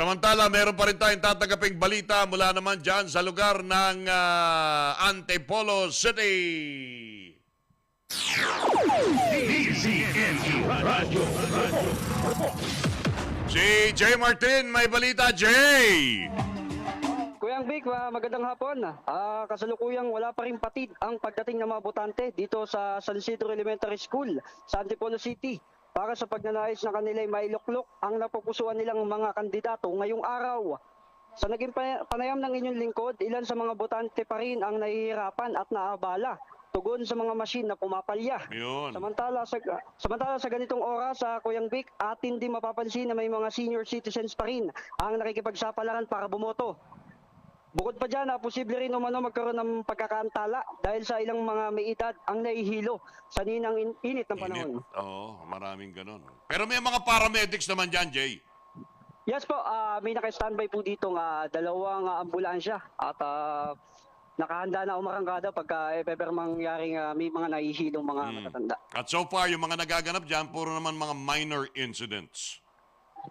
Samantala, meron pa rin tayong tatanggaping balita mula naman dyan sa lugar ng ah, Antipolo City. Si Jay Martin, may balita, Jay! Kuyang Vic, ah, magandang hapon. Ah, kasalukuyang wala pa rin patid ang pagdating ng mga botante dito sa San Isidro Elementary School sa Antipolo City para sa pagnanais na kanila ay mailuklok ang napupusuan nilang mga kandidato ngayong araw. Sa naging pa- panayam ng inyong lingkod, ilan sa mga botante pa rin ang nahihirapan at naabala tugon sa mga machine na pumapalya. Yun. Samantala sa samantala sa ganitong oras sa Kuyang Vic, atin din mapapansin na may mga senior citizens pa rin ang nakikipagsapalaran para bumoto. Bukod pa dyan, ah, posible rin umano magkaroon ng pagkakaantala dahil sa ilang mga may edad ang nahihilo sa ninang in- init ng panahon. Init. Oo, maraming ganun. Pero may mga paramedics naman dyan, Jay. Yes po, ah, may naka-standby po dito nga dalawang ah, ambulansya at ah, nakahanda na umarangkada pagka eh, ever mangyaring ah, may mga nahihilong mga matatanda. At so far, yung mga nagaganap dyan, puro naman mga minor incidents.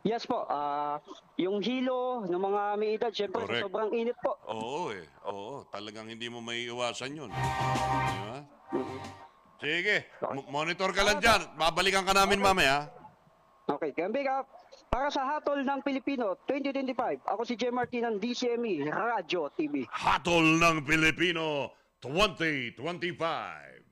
Yes po, ah, yung hilo ng mga may edad, syempre Correct. sa sobrang init po. Oo eh. Oo, talagang hindi mo may iwasan yun. Di ba? Sige, mo- monitor ka lang dyan. Babalikan ka namin mamaya. Okay, Gambig up. Para sa Hatol ng Pilipino 2025, ako si J. Martin ng DCME Radyo TV. Hatol ng Pilipino 2025.